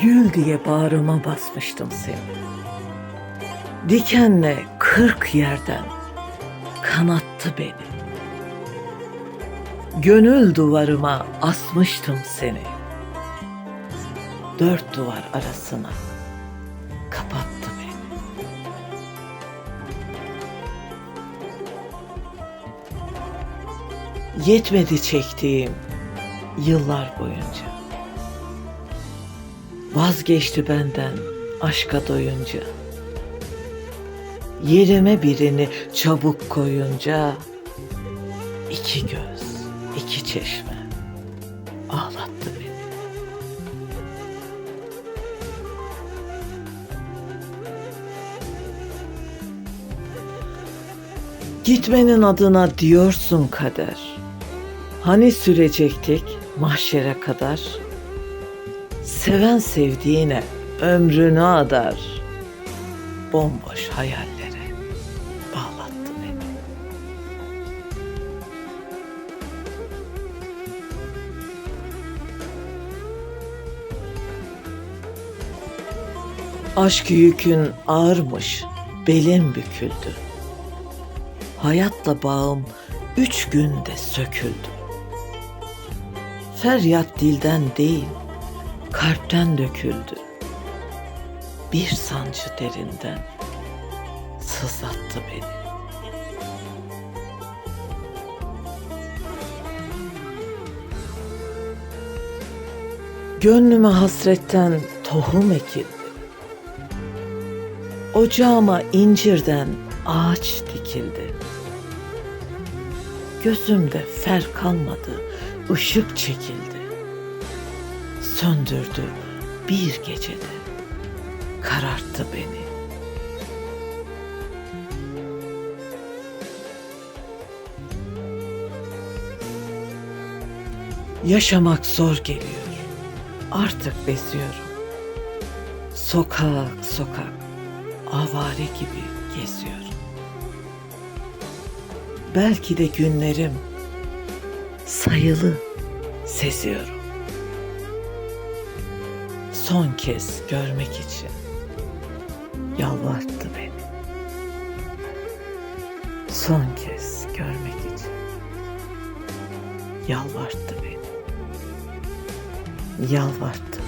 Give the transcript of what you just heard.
Gül diye bağrıma basmıştım seni. Dikenle kırk yerden kanattı beni. Gönül duvarıma asmıştım seni. Dört duvar arasına kapattı beni. Yetmedi çektiğim yıllar boyunca. Vazgeçti benden aşka doyunca. Yerime birini çabuk koyunca iki göz, iki çeşme ağlattı beni. Gitmenin adına diyorsun kader. Hani sürecektik mahşere kadar? Seven sevdiğine ömrünü adar. Bomboş hayallere bağlattı beni. Aşk yükün ağırmış, belin büküldü. Hayatla bağım üç günde söküldü. Feryat dilden değil, kalpten döküldü. Bir sancı derinden sızlattı beni. Gönlüme hasretten tohum ekildi. Ocağıma incirden ağaç dikildi. Gözümde fer kalmadı, ışık çekildi. Söndürdü bir gecede, kararttı beni. Yaşamak zor geliyor. Artık beziyorum. Sokak sokak avare gibi geziyorum. Belki de günlerim sayılı seziyorum. Son kez görmek için yalvarttı beni. Son kez görmek için yalvarttı beni. Yalvarttı